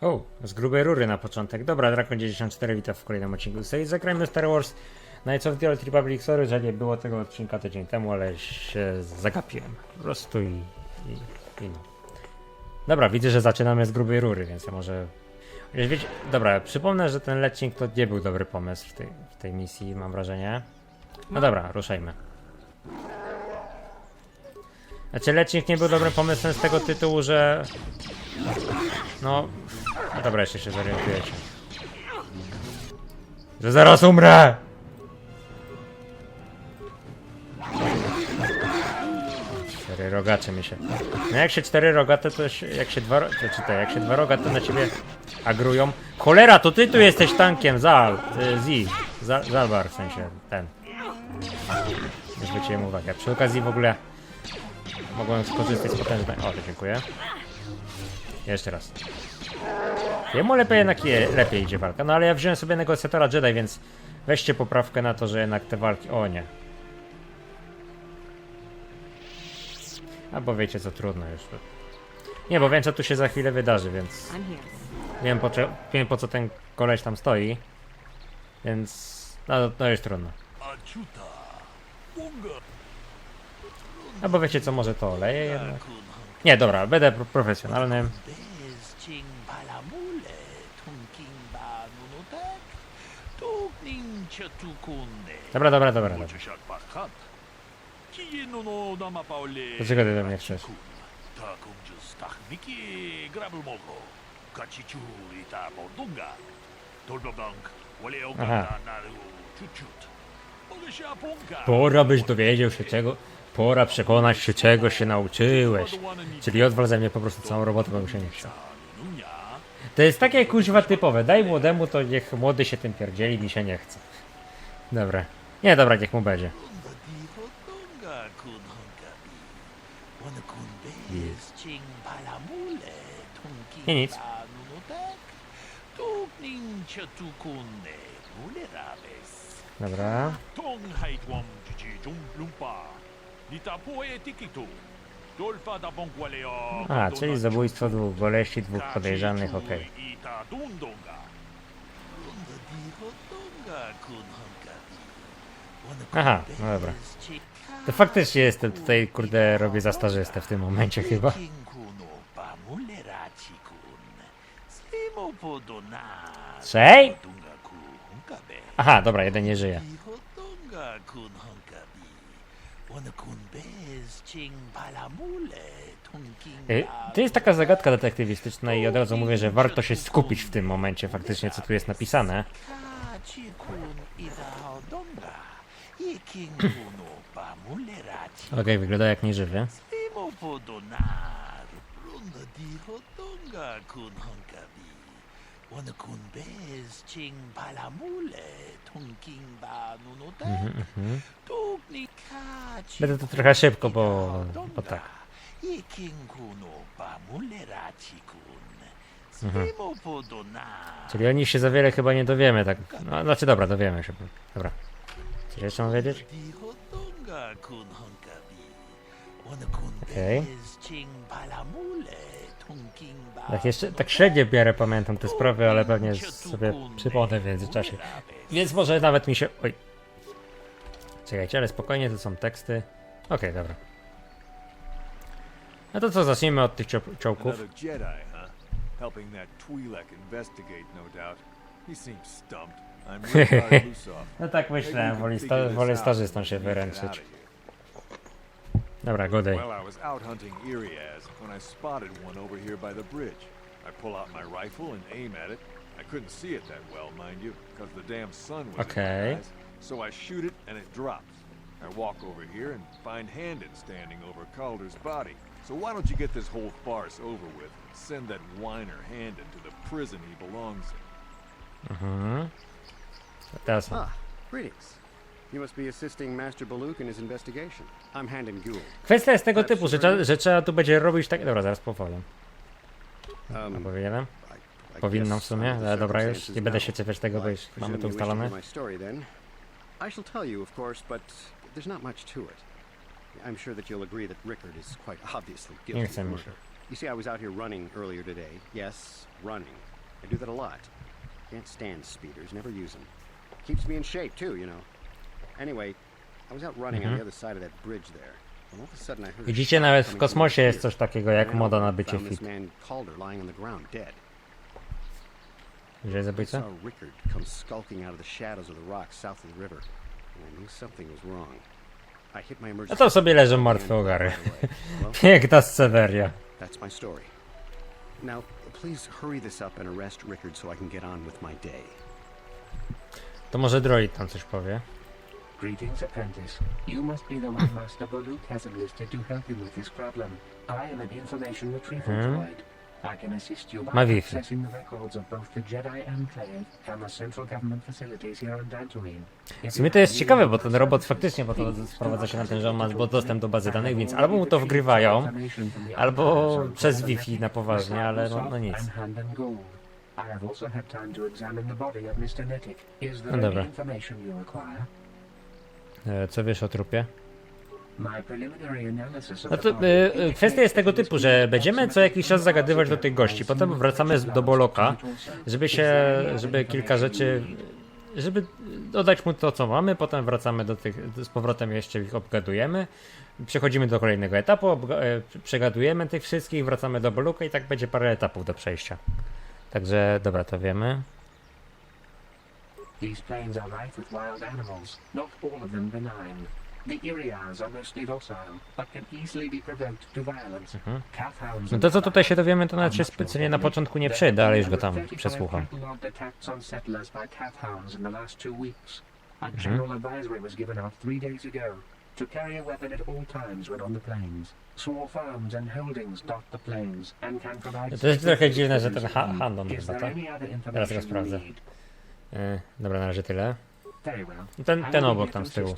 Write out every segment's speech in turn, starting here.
O, z grubej rury na początek. Dobra, Drakon 94 witam w kolejnym odcinku serii. Zagrajmy Star Wars Knights of the Old Republic. Sorry, że nie było tego odcinka tydzień temu, ale się zagapiłem. Po prostu i, i, i no. Dobra, widzę, że zaczynamy z grubej rury, więc ja może... Wiecie, dobra, przypomnę, że ten lecnik to nie był dobry pomysł w tej, w tej misji, mam wrażenie. No dobra, ruszajmy. Znaczy, lecznik nie był dobrym pomysłem z tego tytułu, że... No... no dobra, jeszcze się zorientujecie. Że zaraz umrę! Cztery rogacze mi się. No jak się cztery rogate, to się, jak się dwa, to czy to, jak się dwa rogate na ciebie agrują. Cholera, to ty tu jesteś tankiem, Zal, y, Zi, Za- Zalbar w sensie, ten. Nie zwróciłem uwagi. A przy okazji w ogóle mogłem skorzystać z potężnej... O, dziękuję. Jeszcze raz. Jemu lepiej jednak je, lepiej idzie walka. No ale ja wziąłem sobie negocjatora Jedi, więc weźcie poprawkę na to, że jednak te walki... O nie. Albo wiecie co, trudno już. Nie, bo wiem co tu się za chwilę wydarzy, więc wiem po, wiem po co ten koleś tam stoi. Więc... No, no już trudno. Albo wiecie co, może to oleję jednak. Nie, dobra, będę pro- profesjonalnym. Dobra, dobra, dobra, dobra. No. Dlaczego ty do mnie chcesz? Wale Aha. Pora byś dowiedział się czego. Pora przekonać się czego się nauczyłeś. Czyli odwal ze mnie po prostu całą robotę, bo mi się nie. Nunya. To jest takie kuźwa typowe. Daj młodemu, to niech młody się tym pierdzieli, mi się nie chce. Dobra. Nie, dobra, niech mu będzie. Nie, nic. Dobra. A, czyli zabójstwo dwóch goleści, dwóch podejrzanych, okej. Ita Aha, no dobra. To faktycznie jestem tutaj, kurde, robię za stażystę w tym momencie chyba. Trzej? Aha, dobra, jeden nie żyje. Y, To jest taka zagadka detektywistyczna i od razu mówię, że warto się skupić w tym momencie faktycznie, co tu jest napisane. Okej, wygląda jak nieżywy. Imo podonar, runda diho donga kun honkabi. Wana kun bez ching palamule, tungking ba nunutek. Tukni kachi. Będę to trochę szybko, bo, bo tak. Imo podonar. Czyli o nich się za wiele chyba nie dowiemy, tak. No, znaczy dobra, dowiemy się. Dobra. Jeszcze mam wiedzieć? Okej. ba Tak jeszcze, tak średnio w miarę pamiętam te sprawy, ale pewnie sobie przypomnę w międzyczasie. Więc może nawet mi się... Oj. Czekajcie, ale spokojnie, to są teksty. Okej, dobra. No to co, zacznijmy od tych Jedi, huh? Helping that Twi'lek investigate, no doubt. He seems stumped. I'm Rickard Lusoff. No tak myślałem, woli, sta- wolę stażystą się and we can get wyręczyć. out of here. Dobra. Well, I was out hunting Iriaz when I spotted one over here by the bridge. I pull out my rifle and aim at it. I couldn't see it that well, mind you, because the damn sun was in Okay. my eyes. So I shoot it and it drops. I walk over here and find Handon standing over Calder's body. So why don't you get this whole farce over with and send that whiner Handon to the prison he belongs in? Mhm. Teraz Ah, greetings. You must be assisting Master Baluk in his investigation. I'm Handon Gould. Kwestia jest tego typu, że, trza- że trzeba tu będzie robić tak... Dobra, zaraz powolę. Um, powinienem? I, Powinnam w guess sumie, under the ale dobra już, circumstances nie będę now. się czepiać tego, bo I już mamy presume to you wish to hear ustalone. my story then. I shall tell you, of course, but there's not much to it. I'm sure that you'll agree that Rickard is quite obviously guilty of chce mi się. murder. You see, I was out here running earlier today. Yes, running. I do that a lot. Can't stand speeders, never use them. Keeps me in shape, too, you know. Anyway, I was out running on mhm. the other side of that bridge there. And all of a sudden I heard Widzicie, nawet w kosmosie jest coś takiego jak moda na bycie fit. man Calder lying on the ground, dead. Gdzie jest I zabójca? saw Rickard come skulking out of the shadows of the rocks south of the river, and I knew something was wrong. I hit my No emergency. to sobie leżą martwe ogary. Piękna Severia. That's my story. Now, please hurry this up and arrest Rickard so I can get on with my day. To może droid tam coś powie. Greetings, apprentice. You must be the one Master has enlisted to help you with this problem. I am an information retrieval Hmm? droid. I can assist you by Ma Wi-Fi. accessing the records of both the Jedi Enclave and the central government facilities here on Dantooine. W sumie to jest ciekawe, bo ten robot faktycznie bo to sprowadza się na ten, że on ma dostęp do bazy danych, więc albo mu to wgrywają, albo przez Wi-Fi na poważnie, ale no, no nic. I have also had time to examine the body of Mr. Netick. Is there No dobra. any information you require? E, Co wiesz o trupie? My preliminary analysis of No the to body e, e, kwestia jest tego typu, że będziemy co jakiś czas zagadywać do tych gości, potem wracamy z- do Boloka, żeby się, żeby kilka rzeczy, żeby dodać mu to co mamy, potem wracamy do tych, z powrotem jeszcze ich obgadujemy, przechodzimy do kolejnego etapu, obga- e, przegadujemy tych wszystkich, wracamy do Boluka i tak będzie parę etapów do przejścia. Także dobra, to wiemy. These plains are rife with wild animals, not all of them benign. The Iriars are mostly docile, but can easily be provoked to violence. Calfhounds No to co tutaj się dowiemy, to nawet się specjalnie na początku nie przyda, ale już go tam przesłucham. attacks to carry a weapon at all times when on the plains. Small farms and holdings dot the plains and can provide. To jest trochę dziwne, że ten ha. Handon chyba, tak? Teraz you sprawdzę. E, dobra, na razie tyle. Well. Ten, ten obok tam z tyłu.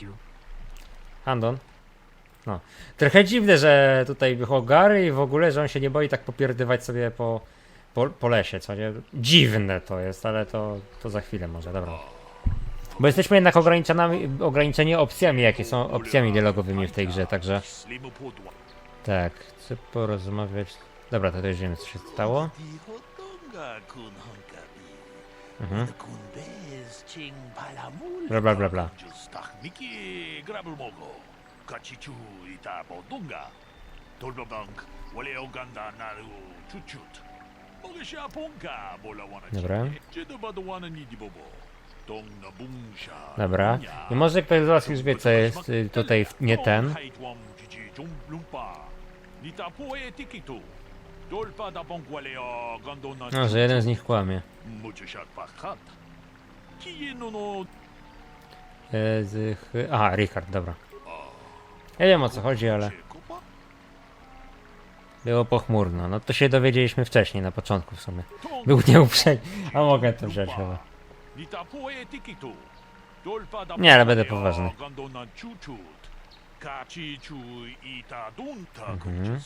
Handon. No. Trochę dziwne, że tutaj Hogary i w ogóle, że on się nie boi tak popierdywać sobie po, po, po lesie, co nie? Dziwne to jest, ale to, to za chwilę może, dobra. Bo jesteśmy jednak ograniczeni, opcjami, jakie są opcjami dialogowymi w tej grze, także tak, chcę porozmawiać. Dobra, to też wiemy, co się stało. Mhm. Bla, bla, bla, bla. Dobra. Dobra. I może ktoś z was już wie, co jest y, tutaj nie ten. No, że jeden z nich kłamie. Z. Aha, Richard, dobra. Ja wiem o co chodzi, ale było pochmurno. No to się dowiedzieliśmy wcześniej, na początku w sumie. Był nieuprzejmy. A mogę to wziąć chyba. Nie, ale będę poważny. Mhm.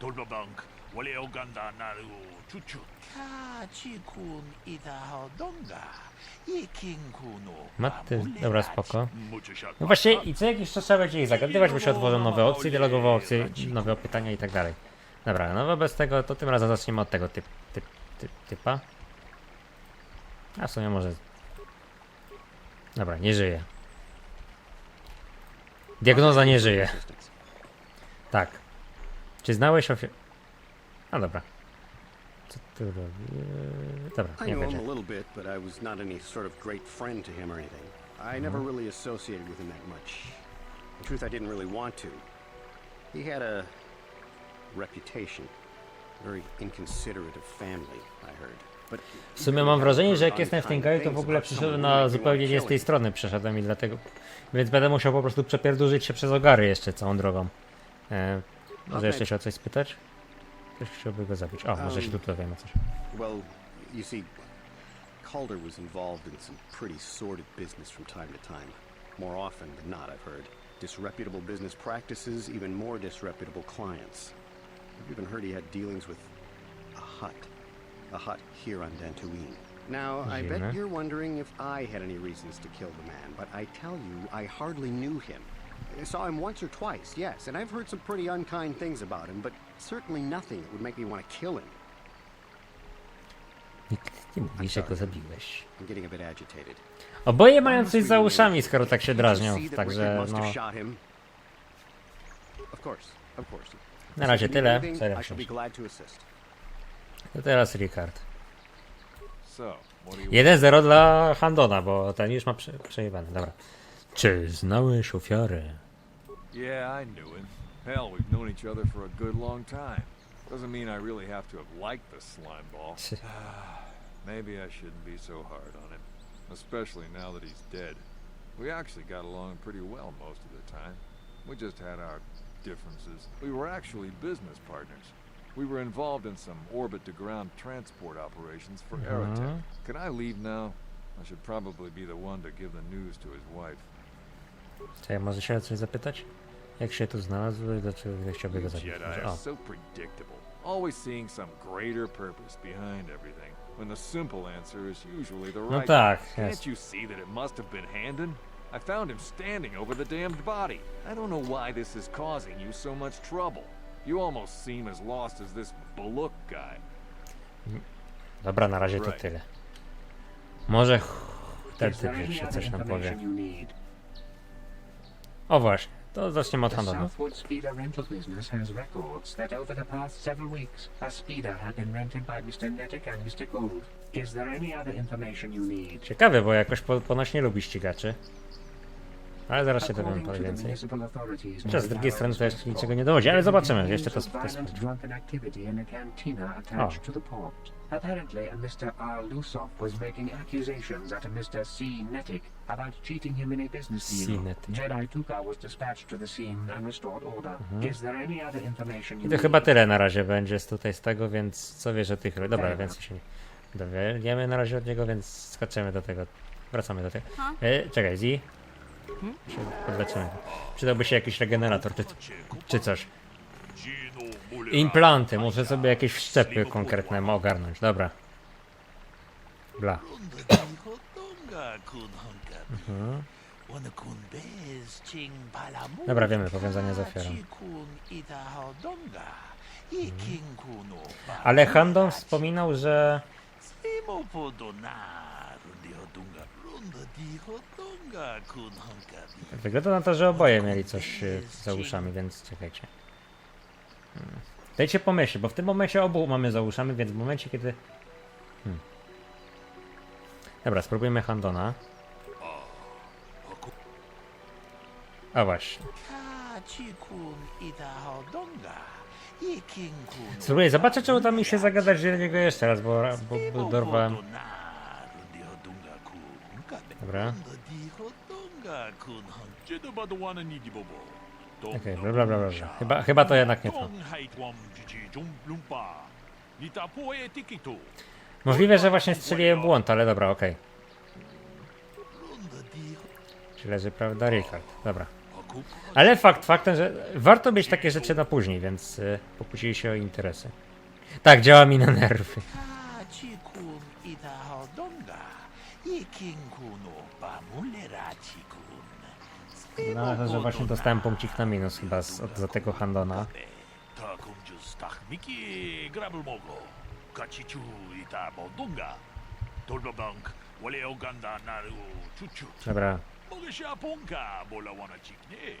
Dolbabank, wale oganda naru chuchu. Kachikun Idahodonga Ikinkuno Maty, dobra, spoko. No właśnie i co jakiś czas trzeba będzie ich zagadywać, bo się otworzą nowe opcje, dialogowe opcje, nowe pytania i tak dalej. Dobra, no wobec tego, to tym razem zaczniemy od tego typ, typ, typ, typa. A w sumie może... Dobra, nie żyje. Diagnoza nie żyje. Tak. Czy znałeś ofiar... A dobra. Co tu robi? Dobra, nie będzie. I. I never really associated with him that much. In truth, I didn't really want to. He had a reputation. Very inconsiderate of family, I heard. W sumie mam wrażenie, że jak jestem w tym kraju, to w ogóle przyszedłem na zupełnie nie z tej strony przeszedłem i dlatego... Więc będę musiał po prostu przepierdurzyć się przez ogary jeszcze całą drogą. E, może jeszcze się o coś spytać? Ktoś chciałby go zabić. O, może się tu dowiemy coś. Well, you see, Calder was involved in some pretty sordid business from time to time. More often than not, I've heard. Disreputable business practices, even more disreputable clients. I've even heard he had dealings with a hut. A hut here on Dantooine. Now, I bet you're wondering if I had any reasons to kill the man, but I tell you, I hardly knew him. I saw him once or twice, yes, and I've heard some pretty unkind things about him, but certainly nothing that would make me want to kill him. Nikt nie mówi, że go zabiłeś. I'm getting a bit agitated. Oboje mają coś za uszami, skoro tak się drażnią. Także no. him? Of course, of course. Na razie tyle. Serio to teraz you 1-0 dla Handona, bo ten już ma prze przejebane. Dobra. Czy znałeś ofiarę? Yeah, I knew him. Hell, we've known each other for a good long time. Doesn't mean I really have to have liked the slime ball. Maybe I shouldn't be so hard on him, especially now that he's dead. We actually got along pretty well most of the time. We just had our differences. We were actually business partners. We were involved in some orbit-to-ground transport operations for uh-huh. Aerotech. Can I leave now? I should probably be the one to give the news to his wife. Czy ja może się o coś zapytać? Jak się tu znalazł i dlaczego chciałby go zabić? Jedi are so predictable, always seeing some greater purpose behind everything, when the simple answer is usually the no right. tak, Can't you see that it must have been Handon? I found him standing over the damned body. I don't know why this is causing you so much trouble. You almost seem as lost as this Baluk guy. Dobra, na razie to Right. tyle. Może ten typ jeszcze coś nam powie. O właśnie, to zaczniemy od The Handona. Southwood Speeder rental business has records that over the past several weeks, a speeder had been rented by Mr. Nettic and Mr. Gould. Is there any other information you need? Ciekawe, bo jakoś po, ponoć nie lubi ścigaczy. Ale zaraz się According parę więcej. Chociaż z drugiej strony to jeszcze niczego nie dowodzi, ale zobaczymy, jeszcze to, to violent sprawdź. drunken activity in a cantina attached to the port. Apparently, a Mr. R. Lusoff was making accusations at a Mr. C. Nettic about cheating him in a business C. deal. Nettic. Jedi Tuka was dispatched to the scene and restored order. Is there any other information you I to chyba tyle na razie będzie z tutaj z tego, więc co wiesz o tych... Dobra, więcej się nie dowiemy na razie od niego, więc skaczemy do tego. Wracamy do tego. E, czekaj, Zi. Podlecimy. Przydałby się jakiś regenerator, czy, czy coś. Implanty, muszę sobie jakieś wszczepy konkretne ogarnąć, dobra. Bla. Palamu. Dobra, wiemy, powiązanie z ofiarą. kuno. Ale Handon wspominał, że... Wygląda na to, że oboje mieli coś e, za uszami, więc czekajcie. Hmm. Dajcie pomyśleć, bo w tym momencie obu mamy za uszami, więc w momencie, kiedy... Hmm. Dobra, spróbujmy Handona. A właśnie. Spróbuję, zobaczę, czy uda mi się zagadać do niego jeszcze raz, bo, bo, bo dorwałem... bobo. Okej, bla bla bla bla. Chyba, chyba to jednak nie to. Możliwe, że właśnie strzeliłem błąd, ale dobra, okej. Diho. Czy leży prawda, Richard? Dobra. Ale fakt faktem, że warto mieć takie rzeczy na później, więc y, pokusili się o interesy. Tak, działa mi na nerwy. Kachi kun ida donga. I king kuno. Pamulerachi kun. No, ale że właśnie dostałem punkcik na minus chyba z, od, za tego Handona. Ta stach miki grabul mogo. Wale oganda naru chuchu. Dobra, Mogę się apunka bola wana chiknie.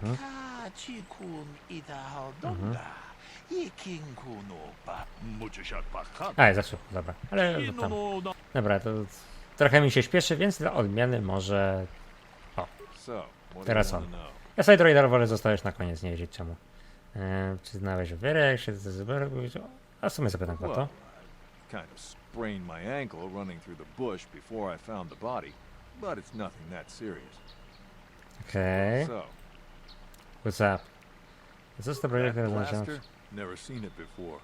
Kachi kun ida donga. I kuno. Pa. A zaczął, dobra. Ale to tam. Dobra, to trochę mi się śpieszy, więc dla odmiany może... What Teraz on. Ja sobie droidar wolę zostawiać na koniec, nie wiedzieć czemu. E, czy znałeś jak się zrobić? A w sumie zapytam go to. Well, I kind of sprained my ankle running through the bush before I found the body, but it's nothing that serious. Okej, So, what's up? Co z to projekt that rozmawiam? blaster? Never seen it before.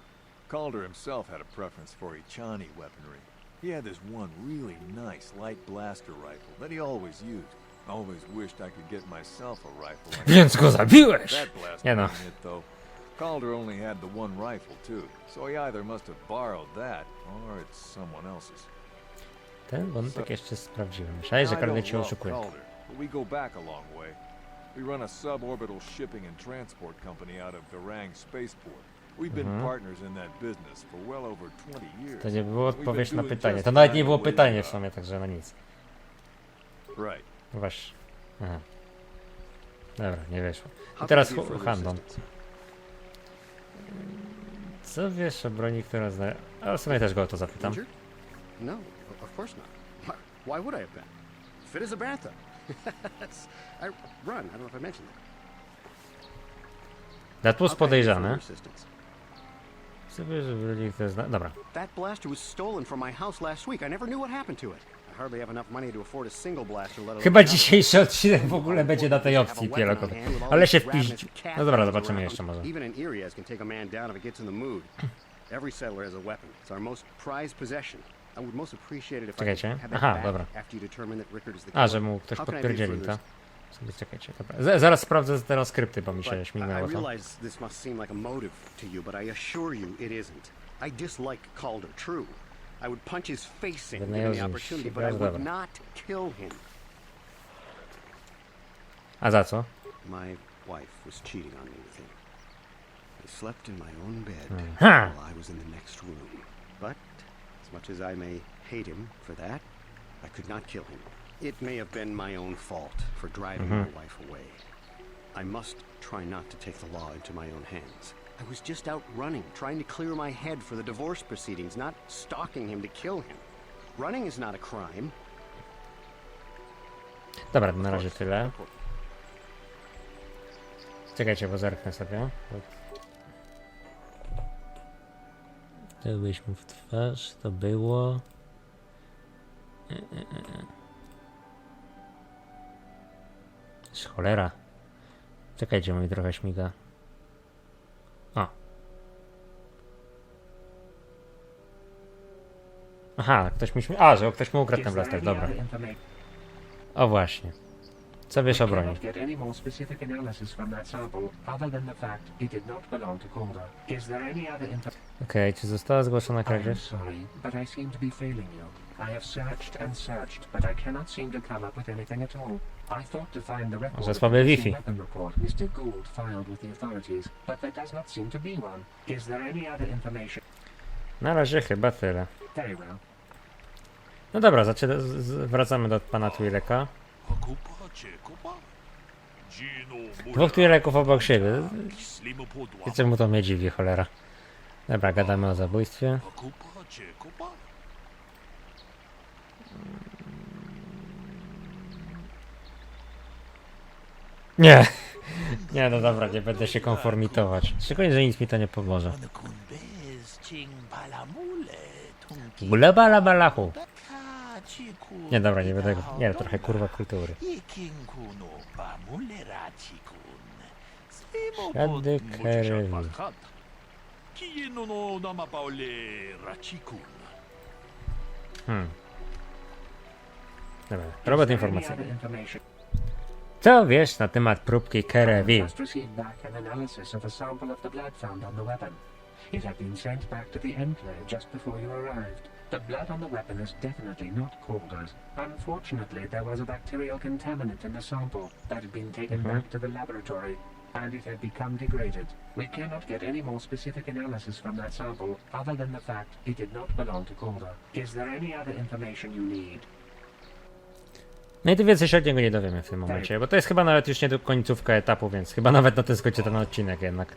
Calder himself had a preference for Ichani weaponry. He had this one really nice light blaster rifle that he always used. Always wished I could get myself a rifle like Więc go zabiłeś! Nie no. it though. Calder only had the one rifle too, so he either must have borrowed that or it's someone else's. Ten wątek jeszcze sprawdziłem. Myślałeś, że don't cię oszukuje. Calder, but we go back a long way. We run a suborbital shipping and transport company out of Garang Spaceport. We've been partners in that business for well over 20 years. To nie było odpowiedź na pytanie. To nawet nie było pytanie w sumie, także no nic. Right. No Właśnie. Aha. Dobra, nie wyszło. I teraz Hu- Handon. Co wiesz o broni, która zna... A w sumie też go o to zapytam. Injured? No, o- of course not. Why, why would I have been? Fit as a bathtub. That. Która zna... Dobra. That blaster was stolen from my house last week. I never knew what happened to it. Chyba dzisiejszy odcinek w ogóle będzie na tej opcji all Ale się cat No dobra, zobaczymy jeszcze może. Every settler has a weapon. It's our most prized possession. Czekajcie. Aha, dobra. A, że mu ktoś podpierdzielił, further tak? Sobie czekajcie, dobra. Z zaraz sprawdzę transkrypty, bo mi się śmignęło to. to I dislike Calder, true. Would punch his face in given the opportunity, but I would not kill him. A za co? My wife was cheating on me with him. I slept in my own bed Huh. while I was in the next room. But as much as I may hate him for that, I could not kill him. It may have been my own fault for driving my mm-hmm. wife away. I must try not to take the law into my own hands. I was just out running, trying to clear my head for the divorce proceedings, not stalking him to kill him. Running is not a crime. Dobra, na razie tyle. Czekajcie, bo zerknę sobie. To byśmy w twarz, to było... E, e, e, e. Cholera. Czekajcie, mi trochę śmiga. O. Aha, ktoś mi śmi... A, że ktoś mu ukradł ten blaster, dobra. O właśnie. Co wiesz o broni? get any more specific analysis from that sample other than the fact it did not belong to Calder. Is there any other information? Okej, czy została zgłoszona kradzież? sorry, but I seem to be failing you. I have searched and searched, but I cannot seem to come up with anything at all. I thought to find the record Może of słabe the Wi-Fi. weapon report Mr. Gould filed with the authorities, but there does not seem to be one. Is there any other information? Na razie chyba tyle. Very well. No dobra, zaczę- z- z- wracamy do pana Twileka. Czekupa? Dwóch Twileków obok siebie. I co mu to mnie dziwi, cholera. Dobra, gadamy o zabójstwie. Czekupa? Nie! Nie, no dobra, nie będę się konformitować. Szczególnie, że nic mi to nie pomoże. Ono kun bez ching balamule tunki. Bula bala balachu. Nie, dobra, nie będę... Nie, trochę kurwa kultury. Ślady. Kino no. Hmm. Dobra, robot informacyjny. Co wiesz na temat próbki Kerevi? It had been sent back to the enclave just before you arrived. The blood on the weapon is definitely not Calder's. Unfortunately, there was a bacterial contaminant in the sample that had been taken back to the laboratory, and it had become degraded. We cannot get any more specific analysis from that sample other than the fact it did not belong to Calder. Is there any other information you need? No i więcej się od niego nie dowiemy w tym momencie, bo to jest chyba nawet już nie do końcówka etapu, więc chyba nawet na tym skończy ten odcinek jednak.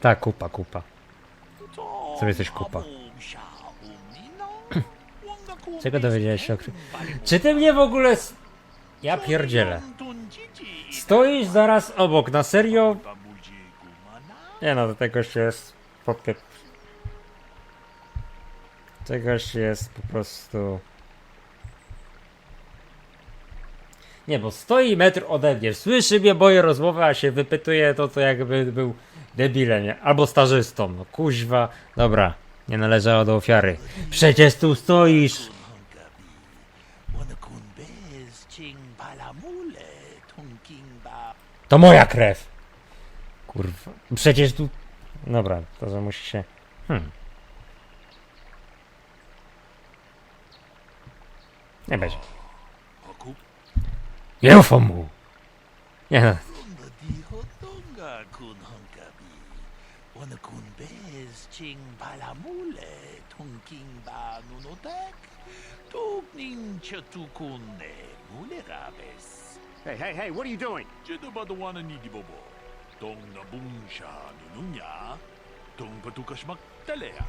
Tak, kupa, kupa. Co jesteś kupa? Czego dowiedziałeś się o kry-. Czy ty mnie w ogóle... Ja pierdzielę. Stoisz zaraz obok, na serio? Nie no, to tegoś jest podpie... Tegoś jest po prostu... Nie, bo stoi metr ode mnie, słyszy mnie moje rozmowy, a się wypytuje to, to jakby był debilem, nie? Albo stażystą, no kuźwa. Dobra, nie należało do ofiary. Przecież tu stoisz! To moja krew! Kurwa, przecież tu... Dobra, to że musi się... Hmm. Nie będzie. Nie ufam mu. Nie no. Donga di hodonga kun honkabi. Wana kun bez ching palamule tungking ba nunotak. Tukning chatukune mule rabes. Hey, hey, hey, what are you doing? Jedo ba dawana ni di bobo? Dong na bung siya nununya. Dong patukas magtalea.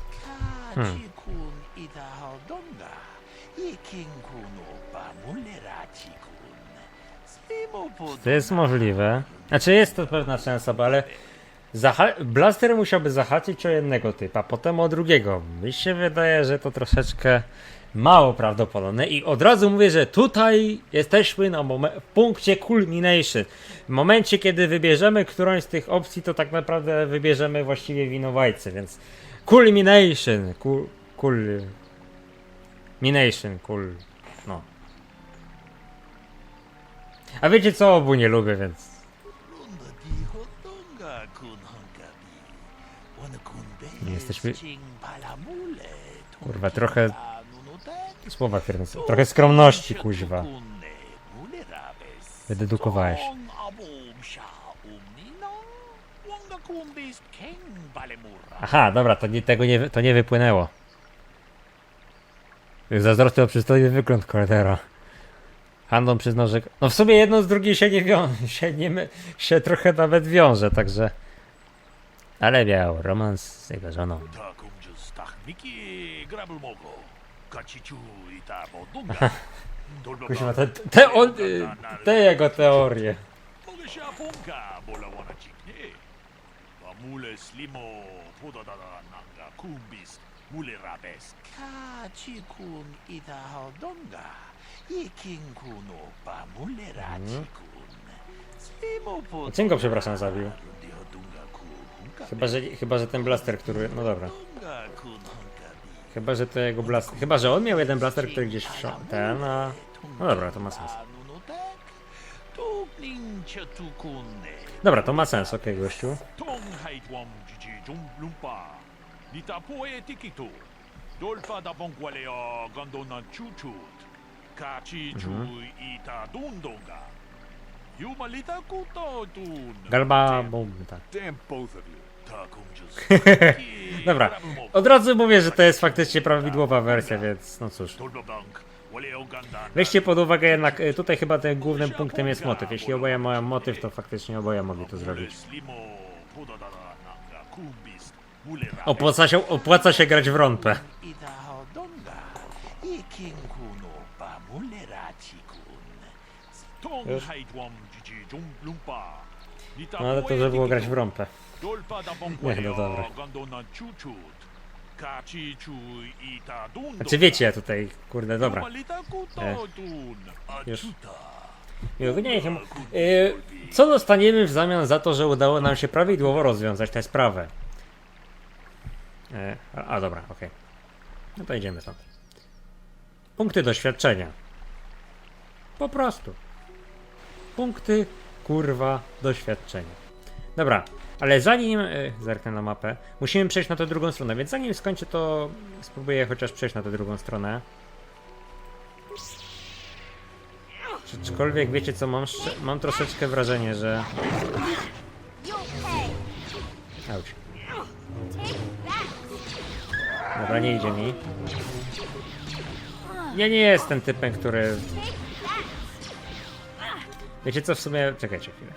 Kachi kun ida hodonga. Iking kuno ba mule rachi kun. Slimo pod. To jest możliwe. Znaczy jest to pewna szansa, ale zaha- Blaster musiałby zahaczyć o jednego typa, potem o drugiego. Mi się wydaje, że to troszeczkę mało prawdopodobne i od razu mówię, że tutaj jesteśmy na w punkcie culmination. W momencie, kiedy wybierzemy którąś z tych opcji, to tak naprawdę wybierzemy właściwie winowajcę, więc culmination, kul, kul, mination, no. A wiecie co, obu nie lubię, więc jesteśmy- Kurwa, trochę słowa firmy. Trochę skromności, kuźwa. Wydedukowałeś. Balemura. Aha, dobra, to nie, tego nie, to nie wypłynęło. Zazdrosny o przystojny wygląd Cordero. Handon przyznał, że... No w sumie jedno z drugim się nie wiąże, się, nie, się trochę nawet wiąże, także... Ale miał romans z jego żoną. Tak. Kuźwa, te, te, on, y, te jego teorie. Mule slimo, poda da nanga kumbis, mule rabes. Kachi kun ida hodonga. Iking kuno ba mule rachi kun. Slimo pod. Czym go, przepraszam, zabił? Chyba że, chyba, że ten blaster, który... No dobra. Chyba, że to jego blaster... Chyba, że on miał jeden blaster, który gdzieś wszedł. Ten, a... No dobra, to ma sens. Dobra, to ma sens, okej, gościu. Tong hait wam jiji jum lumpa. Nita poe tikitu. Dolpa da bonkwale o gandona chuchut. Kachi chu ita dundonga. Yumalita kuto dun. Galba, bum, tak. Dobra, od razu mówię, że to jest faktycznie prawidłowa wersja, więc no cóż. Weźcie pod uwagę jednak, y, tutaj chyba tym głównym punktem jest motyw. Jeśli oboje mają motyw, to faktycznie oboje mogli to zrobić. Opłaca się, opłaca się grać w. Tong Wiesz? No ale to, że było grać w rąpę. Nie, no dobra. Znaczy wiecie, ja tutaj, kurde, dobra. E. Już. Miłego dnia, Jachim. Y, Co dostaniemy w zamian za to, że udało nam się prawidłowo rozwiązać tę sprawę? E, a, a dobra, okej. No to idziemy stąd. Punkty doświadczenia. Po prostu. Punkty, kurwa, doświadczenia. Dobra, ale zanim y, zerknę na mapę, musimy przejść na tę drugą stronę, więc zanim skończę, to spróbuję chociaż przejść na tę drugą stronę. Czy, czykolwiek wiecie co mam? Mam troszeczkę wrażenie, że. Auć. Dobra, nie idzie mi. Ja nie jestem typem, który. Wiecie co w sumie. Czekajcie chwilę.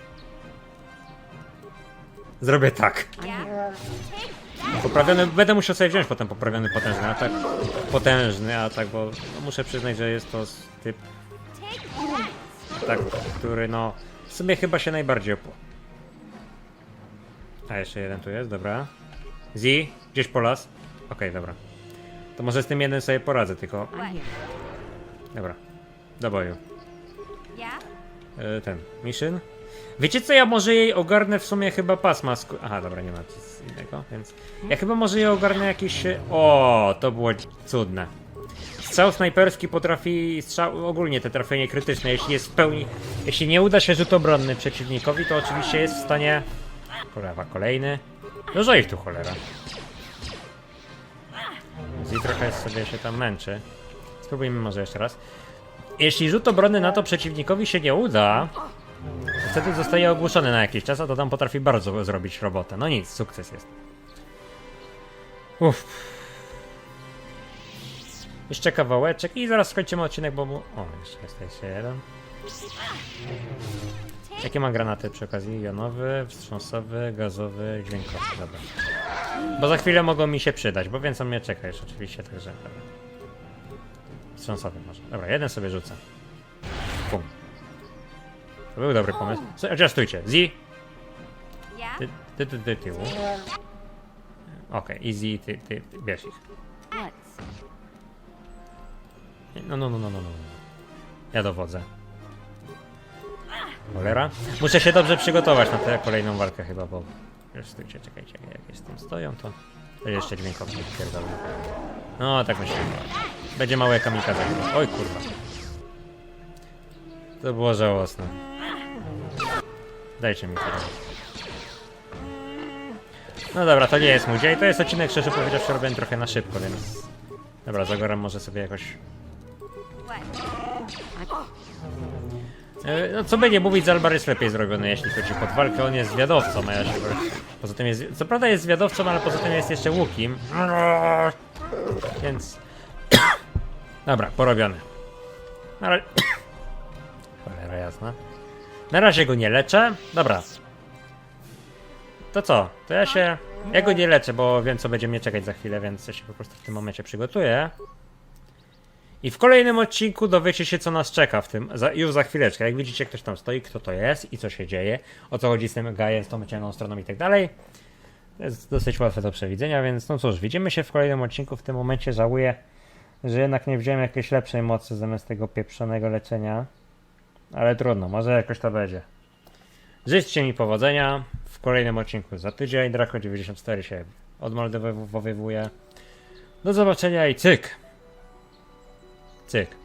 Zrobię tak. Poprawiony, będę musiał sobie wziąć potem poprawiony potężny atak. Potężny atak, bo muszę przyznać, że jest to typ tak, który no w sumie chyba się najbardziej opła. A jeszcze jeden tu jest, dobra. Z, gdzieś po las. Okej, dobra. To może z tym jednym sobie poradzę, tylko. Dobra. Do boju. E, ten, mission. Wiecie co, ja może jej ogarnę w sumie chyba pasma sku... Aha, dobra, nie ma nic innego, więc... Ja chyba może jej ogarnę jakiś... e, O, to było cudne. Strzał snajperski potrafi, strzał, ogólnie te trafienie krytyczne, jeśli jest w pełni, jeśli nie uda się rzut obronny przeciwnikowi, to oczywiście jest w stanie, kurwa, kolejny, dużo ich tu cholera. Zi trochę sobie się tam męczy. Spróbujmy może jeszcze raz. Jeśli rzut obrony na to przeciwnikowi się nie uda, wtedy zostaje ogłuszony na jakiś czas, a to tam potrafi bardzo zrobić robotę. No nic, sukces jest. Uff. Jeszcze kawałeczek i zaraz skończymy odcinek, bo mu... O, jeszcze jest jeszcze jeden. Jakie ma granaty przy okazji? Jonowy, wstrząsowy, gazowy, dźwiękowy. Dobra. Bo za chwilę mogą mi się przydać, bo więcej mnie czeka już oczywiście, także... Dobra. Wstrząsowy może. Dobra, jeden sobie rzucę. Pum. To był dobry pomysł. Co- Chociaż stójcie. Z. Yeah? Ty, ty, ty, ty tyłu. Okej, easy, ty, ty, ty, bierz ich. No, no, no, no, no, no. Ja dowodzę. Cholera. Muszę się dobrze przygotować na tę kolejną walkę chyba, bo... Już stójcie, czekajcie, jak jest tam stoją, to... to jeszcze dźwiękowcy pierdolę. No, tak myślę. Będzie małe kamikaze. Oj, kurwa. To było żałosne. Dajcie mi to. No dobra, to nie jest mój dzień, to jest odcinek, szczerze powiedziawszy, robię trochę na szybko, więc... Dobra, Zagoram może sobie jakoś? E, No co by nie mówić, Zalbar jest lepiej zrobiony, jeśli chodzi o podwalkę. On jest zwiadowcą, a ja się... Poza tym jest... Co prawda jest zwiadowcą, ale poza tym jest jeszcze łukiem. Więc... Dobra, porobiony. Na razie... Cholera jasna. Na razie go nie leczę. Dobra. To co? To ja się... Ja go nie leczę, bo wiem co będzie mnie czekać za chwilę, więc ja się po prostu w tym momencie przygotuję. I w kolejnym odcinku dowiecie się, co nas czeka w tym, za, już za chwileczkę. Jak widzicie, ktoś tam stoi, kto to jest i co się dzieje, o co chodzi z tym gajem, z tą ciemną stroną i tak dalej. To jest dosyć łatwe do przewidzenia, więc no cóż, widzimy się w kolejnym odcinku. W tym momencie żałuję, że jednak nie wziąłem jakiejś lepszej mocy zamiast tego pieprzonego leczenia. Ale trudno, może jakoś to będzie. Życzcie mi powodzenia. W kolejnym odcinku za tydzień. Draco94 się odmoldowywuje. Do zobaczenia i cyk! Cyk.